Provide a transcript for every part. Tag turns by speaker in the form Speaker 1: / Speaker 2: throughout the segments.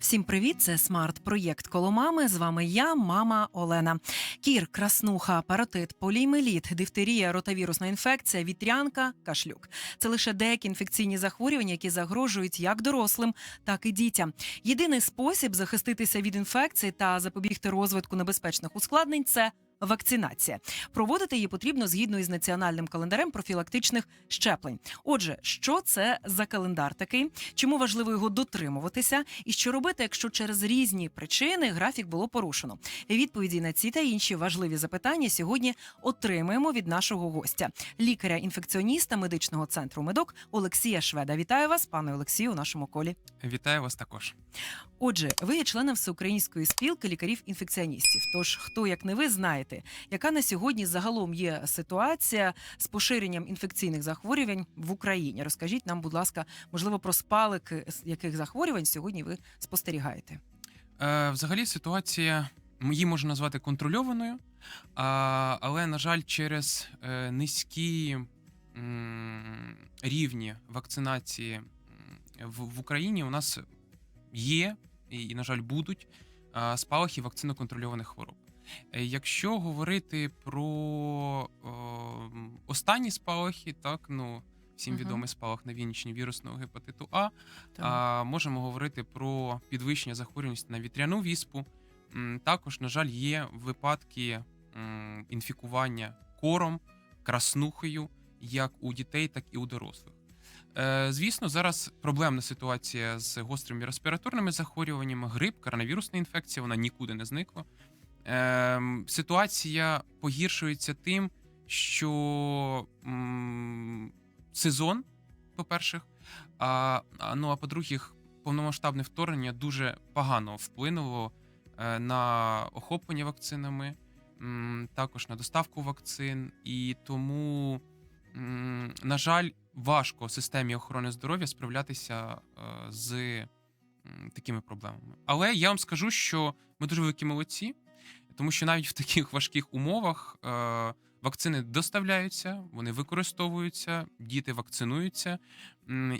Speaker 1: Всім привіт! Це смарт-проєкт коло мами. З вами я, мама Олена. Кір, краснуха, паротит, поліймеліт, дифтерія, ротавірусна інфекція, вітрянка, кашлюк. Це лише деякі інфекційні захворювання, які загрожують як дорослим, так і дітям. Єдиний спосіб захиститися від інфекцій та запобігти розвитку небезпечних ускладнень це. Вакцинація проводити її потрібно згідно із національним календарем профілактичних щеплень. Отже, що це за календар такий? Чому важливо його дотримуватися? І що робити, якщо через різні причини графік було порушено? Відповіді на ці та інші важливі запитання сьогодні отримаємо від нашого гостя, лікаря-інфекціоніста медичного центру медок Олексія Шведа. Вітаю вас, пане Олексію, у нашому колі.
Speaker 2: Вітаю вас також.
Speaker 1: Отже, ви є членом всеукраїнської спілки лікарів-інфекціоністів. Тож хто як не ви знаєте, яка на сьогодні загалом є ситуація з поширенням інфекційних захворювань в Україні? Розкажіть нам, будь ласка, можливо, про спалики яких захворювань сьогодні ви спостерігаєте?
Speaker 2: Е, взагалі, ситуація її можна назвати контрольованою, але, на жаль, через е, низькі рівні вакцинації в, Україні у нас є і, на жаль, будуть спалахи вакциноконтрольованих хвороб. Е, Якщо говорити про о, останні спалахи, так ну всім
Speaker 1: Мгм.
Speaker 2: відомий спалах на Вінниччині вірусного гепатиту А, А, можемо говорити про підвищення захворюваності на вітряну віспу. Також, на жаль, є випадки інфікування кором, краснухою, як у дітей, так і у дорослих. Е, Звісно, зараз проблемна ситуація з гострими респіраторними захворюваннями, грип, коронавірусна інфекція, вона нікуди не зникла. Ем, Ситуація погіршується тим, що м, сезон, по-перше, а, ну а по-друге, повномасштабне вторгнення дуже погано вплинуло е, на охоплення вакцинами, м, також на доставку вакцин, і тому, м, на жаль, важко системі охорони здоров'я справлятися е, з такими проблемами. Але я вам скажу, що ми дуже великі молодці, тому що навіть в таких важких умовах. е, Вакцини доставляються, вони використовуються, діти вакцинуються,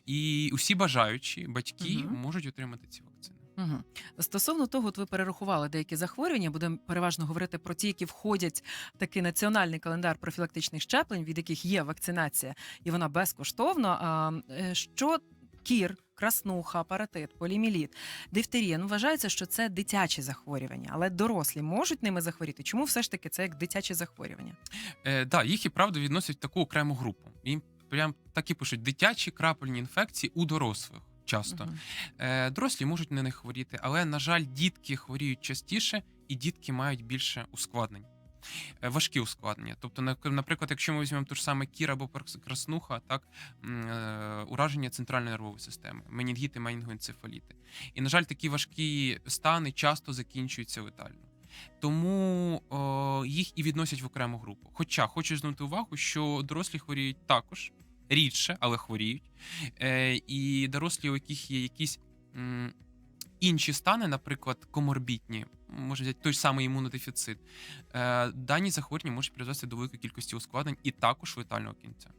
Speaker 2: і усі бажаючі батьки
Speaker 1: Мгм.
Speaker 2: можуть отримати ці вакцини.
Speaker 1: Угу. Стосовно того, от ви перерахували деякі захворювання. Будемо переважно говорити про ті, які входять в такий національний календар профілактичних щеплень, від яких є вакцинація, і вона безкоштовна. А е, що кір, краснуха, паратит, поліміліт, дифтерія, ну вважається, що це дитячі захворювання, але дорослі можуть ними захворіти. Чому все ж таки це як дитячі захворювання?
Speaker 2: Е, да, їх і правда відносять в таку окрему групу. Їм прям так і пишуть дитячі крапельні інфекції у дорослих. Часто
Speaker 1: Мгм.
Speaker 2: е, дорослі можуть на них хворіти, але на жаль, дітки хворіють частіше, і дітки мають більше ускладнень. Е, Важкі ускладнення. Тобто, наприклад, якщо ми візьмемо ту ж саме кір або краснуха, так е, ураження центральної нервової системи, менінгіти, менінгоенцефаліти. І, на жаль, такі важкі стани часто закінчуються летально. Тому о, їх і відносять в окрему групу. Хоча хочу звернути увагу, що дорослі хворіють також рідше, але хворіють. Е, і дорослі, у яких є якісь м, інші стани, наприклад, коморбітні, може взяти той самий імунодефіцит, е, дані захворювання можуть призвести до великої кількості ускладнень і також летального кінця.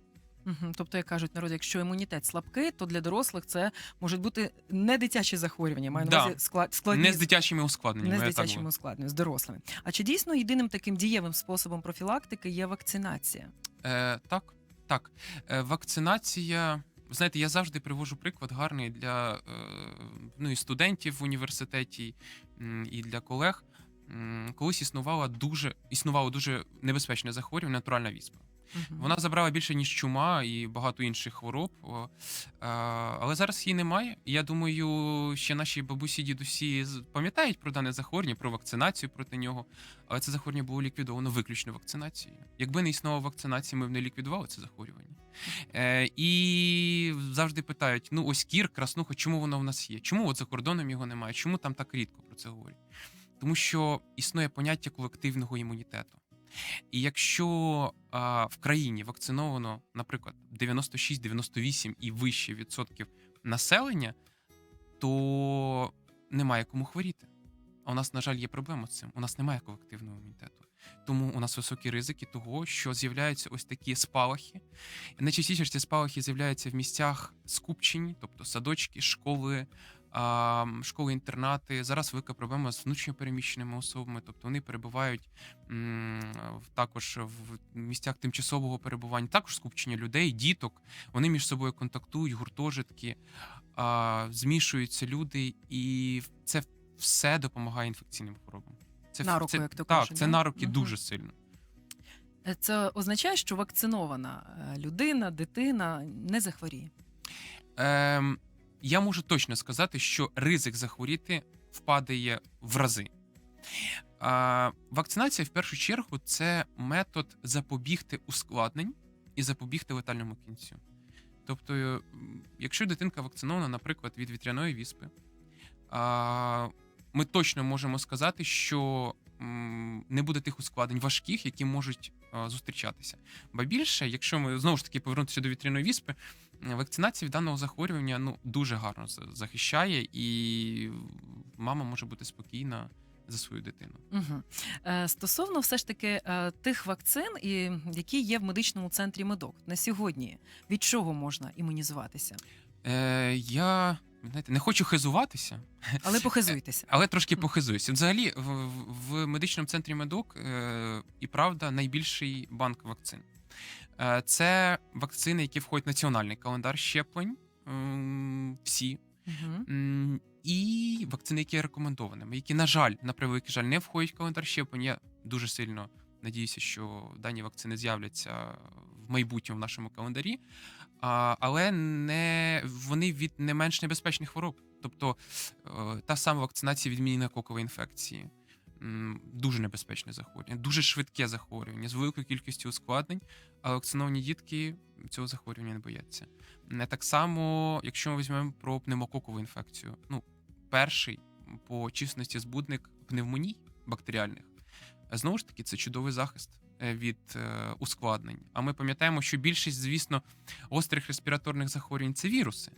Speaker 1: Мгм. Тобто, як кажуть народ, якщо імунітет слабкий, то для дорослих це можуть бути не дитячі захворювання, маю на увазі склад, складні
Speaker 2: Не з дитячими ускладненнями.
Speaker 1: Не з дитячими ускладненнями, з дорослими. А чи дійсно єдиним таким дієвим способом профілактики є вакцинація?
Speaker 2: Е, так, так. Е, вакцинація. Знаєте, я завжди привожу приклад гарний для е, ну, і студентів в університеті, і для колег. Колись існувала дуже існувало дуже небезпечне захворювання натуральна віспа.
Speaker 1: Мгм.
Speaker 2: Вона забрала більше ніж чума і багато інших хвороб. е, Але зараз її немає. Я думаю, ще наші бабусі, дідусі пам'ятають про дане захворювання, про вакцинацію проти нього. Але це захворювання було ліквідовано виключно вакцинацією. Якби не існувала вакцинації, ми б не ліквідували це захворювання. Е, і завжди питають: ну ось кір, краснуха, чому воно в нас є? Чому от за кордоном його немає? Чому там так рідко про це говорять? Тому що існує поняття колективного імунітету. І якщо а, в країні вакциновано, наприклад, 96-98 і вище відсотків населення, то немає кому хворіти. А у нас, на жаль, є проблема з цим. У нас немає колективного імунітету. Тому у нас високі ризики того, що з'являються ось такі спалахи. Найчастіше ці спалахи з'являються в місцях скупчені, тобто садочки, школи, а, школи-інтернати. Зараз велика проблема з внутрішньопереміщеними особами, тобто вони перебувають м, також в місцях тимчасового перебування, також скупчення людей, діток. Вони між собою контактують, гуртожитки, а, змішуються люди, і це все допомагає інфекційним хворобам. Це,
Speaker 1: На руку,
Speaker 2: це,
Speaker 1: як то
Speaker 2: так,
Speaker 1: кажуть,
Speaker 2: це на руки
Speaker 1: Мгм.
Speaker 2: дуже сильно.
Speaker 1: Е, Це означає, що вакцинована е, людина, дитина не захворіє.
Speaker 2: Ем, я можу точно сказати, що ризик захворіти впадає в рази. А, вакцинація в першу чергу це метод запобігти ускладнень і запобігти летальному кінцю. Тобто, якщо дитинка вакцинована, наприклад, від вітряної віспи, а, ми точно можемо сказати, що не буде тих ускладнень важких, які можуть зустрічатися. Ба більше, якщо ми знову ж таки повернутися до вітряної віспи, вакцинація від даного захворювання ну дуже гарно захищає, і мама може бути спокійна за свою дитину.
Speaker 1: Угу. Е, стосовно все ж таки е, тих вакцин, і, які є в медичному центрі медок на сьогодні, від чого можна імунізуватися?
Speaker 2: Е, я знаєте, не хочу хизуватися,
Speaker 1: Але похизуйтеся.
Speaker 2: але трошки похизуюся. Взагалі, в, в- в медичному центрі медок е, і правда найбільший банк вакцин. Е, це вакцини, які входять в національний календар щеплень. Всі
Speaker 1: Угу.
Speaker 2: І вакцини, які є рекомендованими, які, на жаль, на превеликий жаль, не входять в календар щеплень. Я дуже сильно надіюся, що дані вакцини з'являться в майбутньому в нашому календарі, але не вони від не менш небезпечних хвороб. Тобто е, та сама вакцинація від мінінококової інфекції. Дуже небезпечне захворювання, дуже швидке захворювання з великою кількістю ускладнень, а вакциновані дітки цього захворювання не бояться. Не так само, якщо ми візьмемо про пневмококову інфекцію. Ну, перший по численності збудник пневмоній бактеріальних. Е, Знову ж таки, це чудовий захист е, від е, ускладнень. А ми пам'ятаємо, що більшість, звісно, гострих респіраторних захворювань це віруси.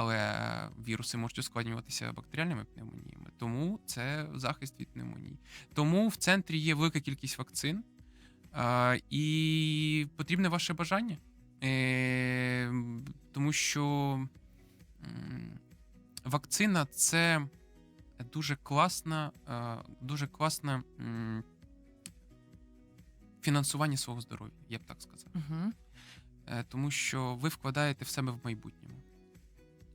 Speaker 2: Але віруси можуть ускладнюватися бактеріальними пневмоніями, тому це захист від пневмонії. Тому в центрі є велика кількість вакцин, і потрібне ваше бажання. Е, тому що вакцина це дуже класна, дуже класне фінансування свого здоров'я, я б так сказав.
Speaker 1: Угу.
Speaker 2: Тому що ви вкладаєте в себе в майбутньому.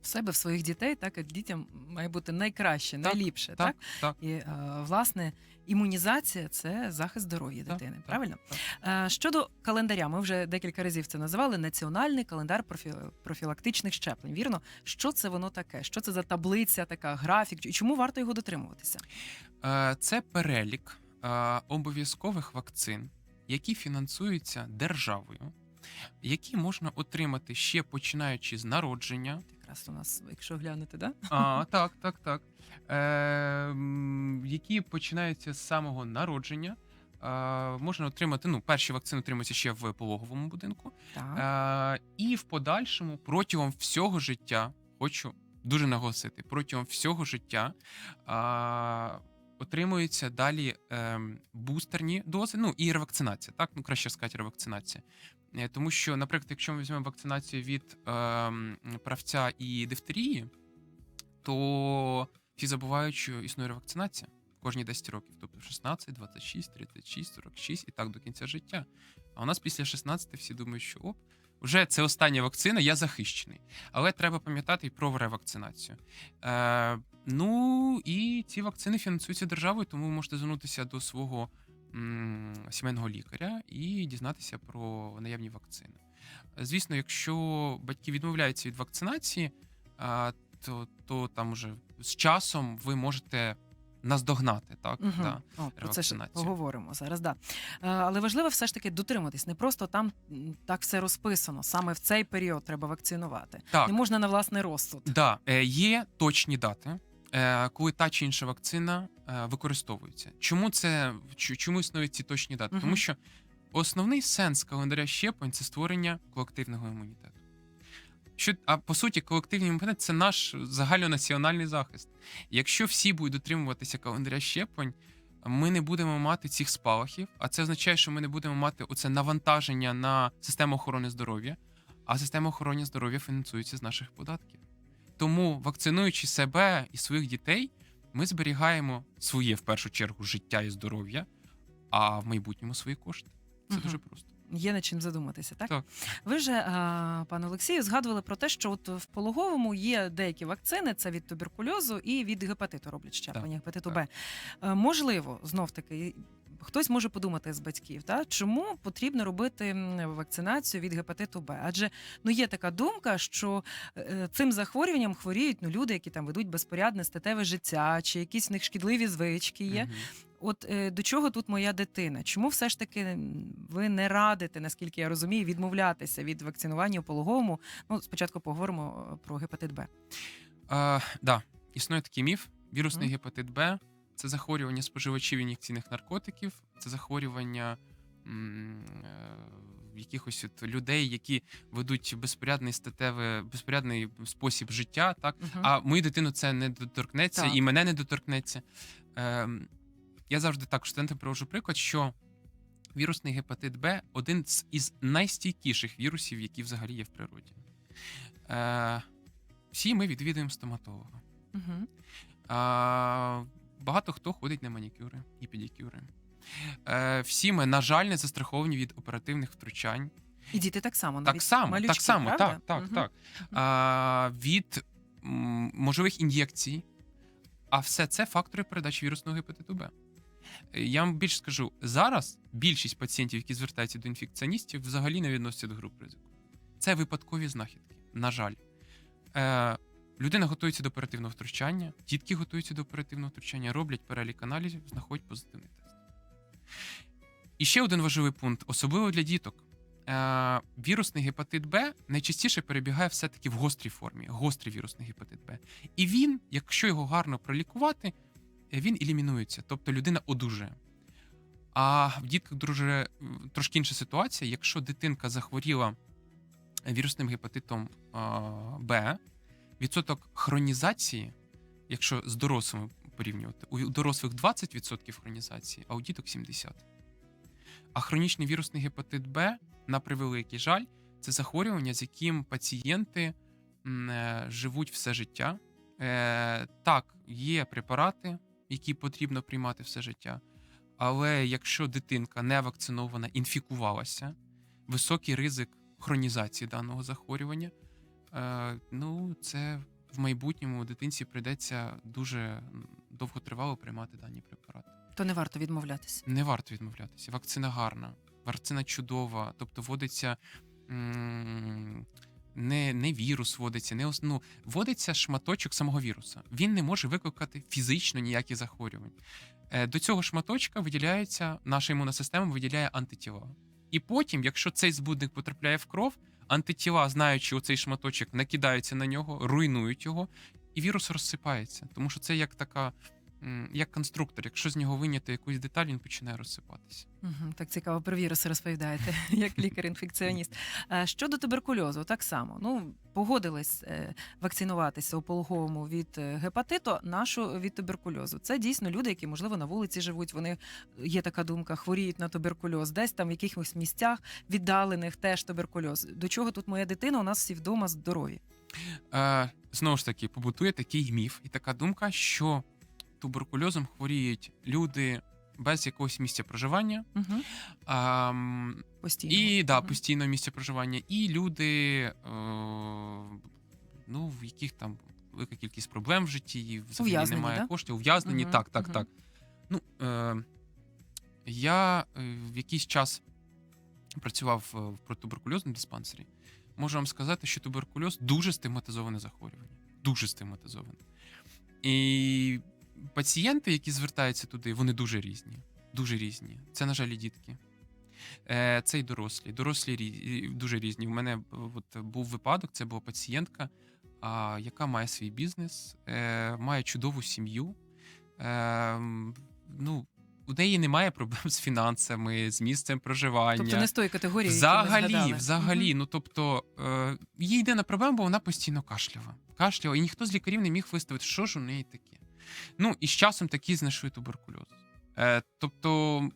Speaker 1: В себе, в своїх дітей, так як дітям має бути найкраще, найліпше. Так,
Speaker 2: Так, так.
Speaker 1: І е, власне імунізація це захист здоров'я дитини.
Speaker 2: так,
Speaker 1: Правильно?
Speaker 2: так.
Speaker 1: Е, Щодо календаря, ми вже декілька разів це називали національний календар профі- профілактичних щеплень. Вірно, що це воно таке? Що це за таблиця, така графік? І чому варто його дотримуватися?
Speaker 2: Е, Це перелік е, обов'язкових вакцин, які фінансуються державою, які можна отримати ще починаючи з народження.
Speaker 1: Якраз у нас, якщо глянути, да?
Speaker 2: А, так, так, так. Е, які починаються з самого народження. Е, можна отримати, ну, перші вакцини отримуються ще в пологовому будинку.
Speaker 1: Так.
Speaker 2: Е, і в подальшому, протягом всього життя, хочу дуже наголосити, протягом всього життя е, отримуються далі е, бустерні дози, ну і ревакцинація, так? Ну, краще сказати, ревакцинація. Е, Тому що, наприклад, якщо ми візьмемо вакцинацію від е, правця і дифтерії, то всі забувають, що існує ревакцинація кожні 10 років, тобто 16, 26, 36, 46 і так до кінця життя. А у нас після 16 всі думають, що оп, вже це остання вакцина, я захищений. Але треба пам'ятати і про ревакцинацію. Е, ну і ці вакцини фінансуються державою, тому ви можете звернутися до свого сімейного лікаря і дізнатися про наявні вакцини. Звісно, якщо батьки відмовляються від вакцинації, то, то там уже з часом ви можете наздогнати, так?
Speaker 1: Угу.
Speaker 2: Да.
Speaker 1: О, про це ж поговоримо зараз. Да. Е, але важливо все ж таки дотриматись. Не просто там так все розписано. Саме в цей період треба вакцинувати.
Speaker 2: Так.
Speaker 1: Не можна на власний розсуд.
Speaker 2: Да, е, є точні дати, коли та чи інша вакцина е, використовується. Чому це чому існують ці точні дати?
Speaker 1: Мгм.
Speaker 2: Тому що основний сенс календаря щеплень це створення колективного імунітету. Що, а по суті, колективний імунітет це наш загальнонаціональний захист. Якщо всі будуть дотримуватися календаря щеплень, ми не будемо мати цих спалахів, а це означає, що ми не будемо мати оце навантаження на систему охорони здоров'я, а система охорони здоров'я фінансується з наших податків. Тому, вакцинуючи себе і своїх дітей, ми зберігаємо своє в першу чергу життя і здоров'я, а в майбутньому свої кошти. Це
Speaker 1: Мгм.
Speaker 2: дуже просто.
Speaker 1: Є над чим задуматися, так?
Speaker 2: Так.
Speaker 1: Ви вже, пане Олексію, згадували про те, що от в пологовому є деякі вакцини: це від туберкульозу і від гепатиту роблять щеплення, гепатиту
Speaker 2: так.
Speaker 1: Б. Е, Можливо, знов таки. Хтось може подумати з батьків, та чому потрібно робити вакцинацію від гепатиту Б? Адже ну є така думка, що е, цим захворюванням хворіють ну люди, які там ведуть безпорядне статеве життя, чи якісь в них шкідливі звички є.
Speaker 2: Мгм.
Speaker 1: От е, до чого тут моя дитина? Чому все ж таки ви не радите, наскільки я розумію, відмовлятися від вакцинування у пологовому? Ну, спочатку поговоримо е, про гепатит Б.
Speaker 2: А, да, існує такий міф. Вірусний
Speaker 1: Мгм.
Speaker 2: гепатит Б це захворювання споживачів ін'єкційних наркотиків, це захворювання м, е, якихось от людей, які ведуть безпорядний статеве, безпорядний спосіб життя. Так
Speaker 1: Мгм.
Speaker 2: а мою дитину це не доторкнеться,
Speaker 1: Так.
Speaker 2: і мене не доторкнеться. Ем, я завжди так студентам привожу приклад, що вірусний гепатит Б один із найстійкіших вірусів, які взагалі є в природі. Е, всі ми відвідуємо стоматолога.
Speaker 1: Мгм.
Speaker 2: А, багато хто ходить на манікюри і педикюри. Е, всі ми, на жаль, не застраховані від оперативних втручань.
Speaker 1: І діти так само.
Speaker 2: Так само,
Speaker 1: малючки,
Speaker 2: так само,
Speaker 1: правда?
Speaker 2: так, так,
Speaker 1: Мгм.
Speaker 2: так. А, від можливих ін'єкцій. А все це фактори передачі вірусного гепатиту Б. Е, Я вам більше скажу, зараз більшість пацієнтів, які звертаються до інфекціоністів, взагалі не відносяться до груп ризику. Це випадкові знахідки. На жаль. Е, людина готується до оперативного втручання, дітки готуються до оперативного втручання, роблять перелік аналізів, знаходять позитивний тест. І ще один важливий пункт, особливо для діток. Е, вірусний гепатит Б найчастіше перебігає все-таки в гострій формі, гострий вірусний гепатит Б. І він, якщо його гарно пролікувати, е, він елімінується, тобто людина одужує. А в дітках дуже трошки інша ситуація. Якщо дитинка захворіла вірусним гепатитом Б, відсоток хронізації, якщо з дорослими порівнювати, у дорослих 20% хронізації, а у діток 70%. А хронічний вірусний гепатит Б, на превеликий жаль, це захворювання, з яким пацієнти е, живуть все життя. Е, так, є препарати, які потрібно приймати все життя. Але якщо дитинка не вакцинована, інфікувалася, високий ризик хронізації даного захворювання, ну це в майбутньому дитинці прийдеться дуже довготривало приймати дані препарати.
Speaker 1: То не варто відмовлятися.
Speaker 2: Не варто відмовлятися. Вакцина гарна, вакцина чудова, тобто вводиться. Не, не вірус вводиться, не ну, вводиться шматочок самого віруса. Він не може викликати фізично ніякі захворювань. Е, До цього шматочка виділяється, наша імунна система виділяє антитіла. І потім, якщо цей збудник потрапляє в кров, антитіла, знаючи оцей шматочок, накидаються на нього, руйнують його, і вірус розсипається. Тому що це як така, як конструктор. Якщо з нього виняти якусь деталь, він починає розсипатися.
Speaker 1: Угу, так цікаво про віруси розповідаєте, як лікар-інфекціоніст. Е, Щодо туберкульозу, так само. Ну, погодились е, вакцинуватися у пологовому від е, гепатиту, нашу від туберкульозу. Це дійсно люди, які, можливо, на вулиці живуть. Вони є така думка, хворіють на туберкульоз, десь там в якихось місцях віддалених теж туберкульоз. До чого тут моя дитина? У нас всі вдома здорові.
Speaker 2: Е, знову ж таки, побутує такий міф і така думка, що туберкульозом хворіють люди без якогось місця проживання.
Speaker 1: Угу.
Speaker 2: А,
Speaker 1: Постійно.
Speaker 2: І да, постійно місце проживання, і люди, е, ну, в яких там велика кількість проблем в житті, і взагалі немає
Speaker 1: да?
Speaker 2: коштів, ув'язнені.
Speaker 1: Мгм,
Speaker 2: Так, так,
Speaker 1: мгм.
Speaker 2: так. Ну, е, я е, в якийсь час працював е, в протитуберкульозному диспансері. Можу вам сказати, що туберкульоз дуже стигматизоване захворювання. Дуже стигматизоване. І пацієнти, які звертаються туди, вони дуже різні. Дуже різні. Це, на жаль, і дітки. Е, Це й дорослі. Дорослі дуже різні. У мене от, був випадок, це була пацієнтка, яка має свій бізнес, е, має чудову сім'ю. Е, ну, у неї немає проблем з фінансами, з місцем проживання.
Speaker 1: Тобто не з тої категорії, які ми
Speaker 2: Взагалі, взагалі,
Speaker 1: Мгм.
Speaker 2: ну тобто, е, їй єдина проблема, бо вона постійно кашляла. Кашляла, і ніхто з лікарів не міг виставити, що ж у неї таке. Ну, і з часом такі знайшли туберкульоз. Е, тобто,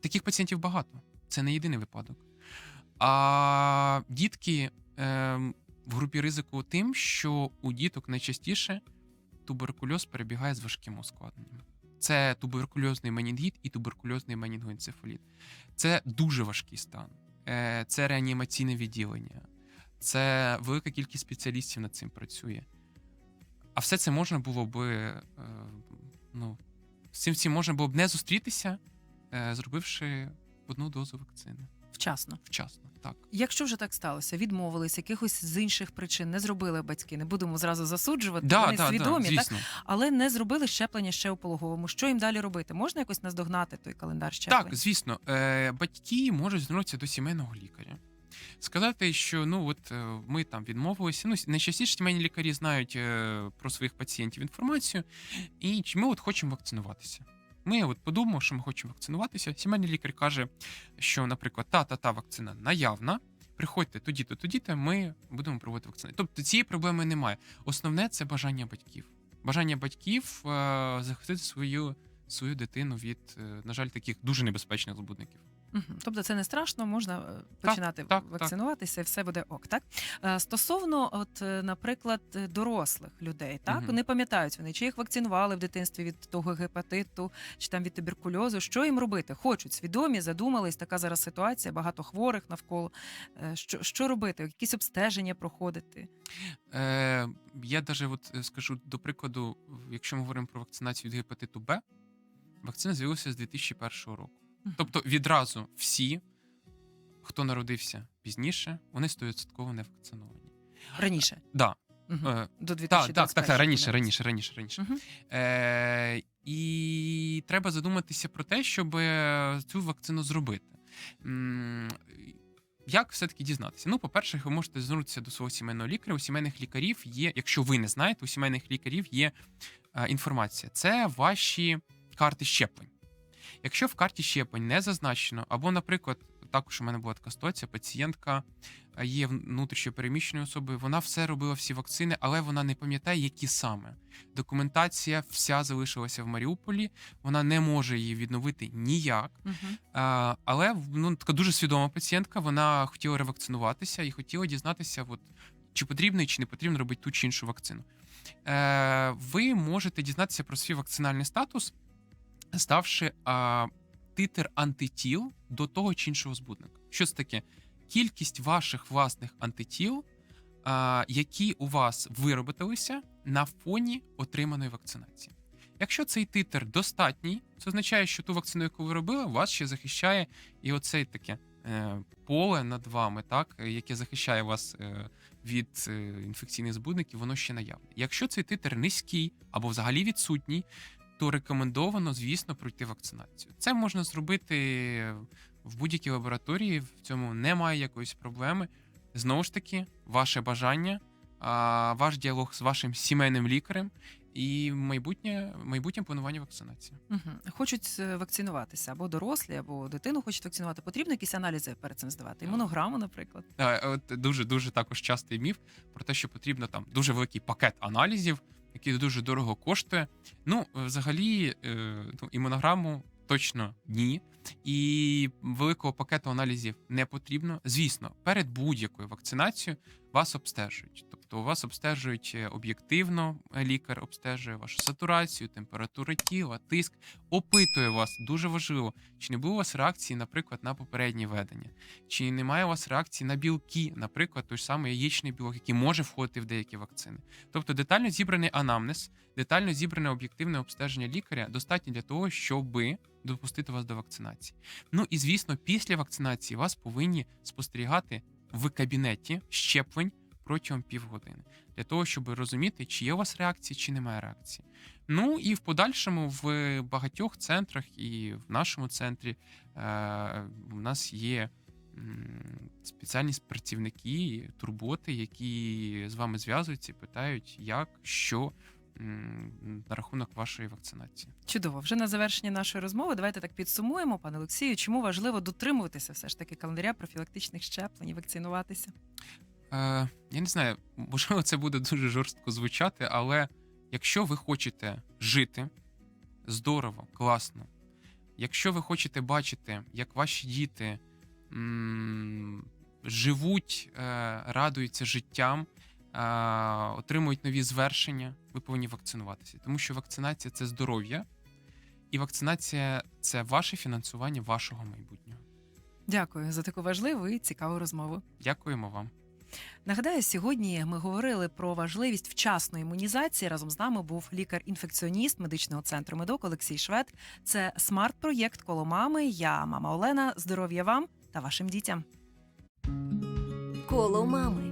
Speaker 2: таких пацієнтів багато. Це не єдиний випадок. А дітки, е, в групі ризику тим, що у діток найчастіше туберкульоз перебігає з важким ускладненням. Це туберкульозний менінгіт і туберкульозний менінгоенцефаліт. Це дуже важкий стан. Е, Це реанімаційне відділення, це велика кількість спеціалістів над цим працює. А все це можна було би. е, Ну, з цим всім можна було б не зустрітися, е, зробивши одну дозу вакцини
Speaker 1: Вчасно.
Speaker 2: вчасно. Так.
Speaker 1: Якщо вже так сталося, відмовились якихось з інших причин, не зробили батьки, не будемо зразу засуджувати,
Speaker 2: Да,
Speaker 1: вони
Speaker 2: да,
Speaker 1: свідомі,
Speaker 2: да,
Speaker 1: так? але не зробили щеплення ще у пологовому. Що їм далі робити? Можна якось наздогнати той календар щеплень?
Speaker 2: Так, звісно, е, батьки можуть звернутися до сімейного лікаря. Сказати, що ну от е, ми там відмовилися. Ну, найчастіше сімейні лікарі знають е, про своїх пацієнтів інформацію, і ми от хочемо вакцинуватися. Ми от подумаємо, що ми хочемо вакцинуватися. Сімейний лікар каже, що, наприклад, та та та вакцина наявна. Приходьте тоді-то, тоді-то ми будемо проводити вакцини. Тобто цієї проблеми немає. Основне це бажання батьків. Бажання батьків е, захистити свою, свою дитину від, е, на жаль, таких дуже небезпечних збудників.
Speaker 1: Мгм. Тобто це не страшно, можна е, починати
Speaker 2: так,
Speaker 1: вакцинуватися, і все буде ок. Так Е, стосовно, от, е, наприклад, дорослих людей, так
Speaker 2: Мгм.
Speaker 1: не пам'ятають вони, чи їх вакцинували в дитинстві від того гепатиту, чи там від туберкульозу. Що їм робити? Хочуть свідомі, задумались. Така зараз ситуація, багато хворих навколо. Що, що робити? Якісь обстеження проходити?
Speaker 2: Е, я навіть от скажу до прикладу, якщо ми говоримо про вакцинацію від гепатиту Б, вакцина з'явилася з 2001 року. Тобто відразу всі, хто народився пізніше, вони 100% не вакциновані.
Speaker 1: раніше
Speaker 2: Да, е,
Speaker 1: до
Speaker 2: так,
Speaker 1: 2021
Speaker 2: так, так, так, раніше, раніше, раніше, раніше.
Speaker 1: Мгм.
Speaker 2: Е, і треба задуматися про те, щоб е, цю вакцину зробити. Як все-таки дізнатися? Ну, по-перше, ви можете звернутися до свого сімейного лікаря. У сімейних лікарів є, якщо ви не знаєте, у сімейних лікарів є е, інформація. Це ваші карти щеплень. Якщо в карті щеплень не зазначено, або, наприклад, також у мене була така ситуація, пацієнтка е, є внутрішньо переміщеною особою, вона все робила всі вакцини, але вона не пам'ятає, які саме. Документація вся залишилася в Маріуполі, вона не може її відновити ніяк. А, але ну, така дуже свідома пацієнтка, вона хотіла ревакцинуватися і хотіла дізнатися, от, чи потрібно і чи не потрібно робити ту чи іншу вакцину. Е, ви можете дізнатися про свій вакцинальний статус, ставши а, титр антитіл до того чи іншого збудника. Що це таке? Кількість ваших власних антитіл, а, які у вас виробилися на фоні отриманої вакцинації. Якщо цей титр достатній, це означає, що ту вакцину, яку ви робили, вас ще захищає і оцей таке е, поле над вами, так, яке захищає вас е, від е, інфекційних збудників, воно ще наявне. Якщо цей титр низький або взагалі відсутній, то рекомендовано, звісно, пройти вакцинацію. Це можна зробити в будь-якій лабораторії, в цьому немає якоїсь проблеми. Знову ж таки, ваше бажання, ваш діалог з вашим сімейним лікарем і майбутнє, майбутнє планування вакцинації.
Speaker 1: Мгм. Хочуть е, вакцинуватися або дорослі, або дитину хочуть вакцинувати. Потрібно якісь аналізи перед цим здавати. Імунограму, наприклад.
Speaker 2: Е, От дуже дуже також частий міф про те, що потрібно там дуже великий пакет аналізів, який дуже дорого коштує. Ну, взагалі, е, ну, імунограму точно ні. І великого пакету аналізів не потрібно. Звісно, перед будь-якою вакцинацією вас обстежують. Тобто вас обстежують е, об'єктивно, е, лікар обстежує вашу сатурацію, температуру тіла, тиск, опитує вас дуже важливо, чи не було у вас реакції, наприклад, на попереднє ведення, чи немає у вас реакції на білки, наприклад, той самий яєчний білок, який може входити в деякі вакцини. Тобто детально зібраний анамнез, детально зібране об'єктивне обстеження лікаря достатньо для того, щоб допустити вас до вакцинації. Ну і звісно, після вакцинації вас повинні спостерігати в кабінеті щеплень протягом півгодини для того, щоб розуміти, чи є у вас реакції, чи немає реакції. Ну і в подальшому в багатьох центрах і в нашому центрі е, у нас є спеціальні працівники, турботи, які з вами зв'язуються питають, як, що на рахунок вашої вакцинації.
Speaker 1: Чудово. Вже на завершення нашої розмови. Давайте так підсумуємо, пане Олексію. Чому важливо дотримуватися все ж таки календаря профілактичних щеплень і вакцинуватися?
Speaker 2: Е, я не знаю, можливо, це буде дуже жорстко звучати, але якщо ви хочете жити здорово, класно, якщо ви хочете бачити, як ваші діти м, живуть, е, радуються життям, отримують нові звершення, ви повинні вакцинуватися. Тому що вакцинація це здоров'я, і вакцинація це ваше фінансування вашого майбутнього.
Speaker 1: Дякую за таку важливу і цікаву розмову.
Speaker 2: Дякуємо вам.
Speaker 1: Нагадаю, сьогодні ми говорили про важливість вчасної імунізації. Разом з нами був лікар-інфекціоніст медичного центру медок Олексій Швед. Це смарт-проєкт коло мами. Я мама Олена. Здоров'я вам та вашим дітям.
Speaker 3: Коло мами.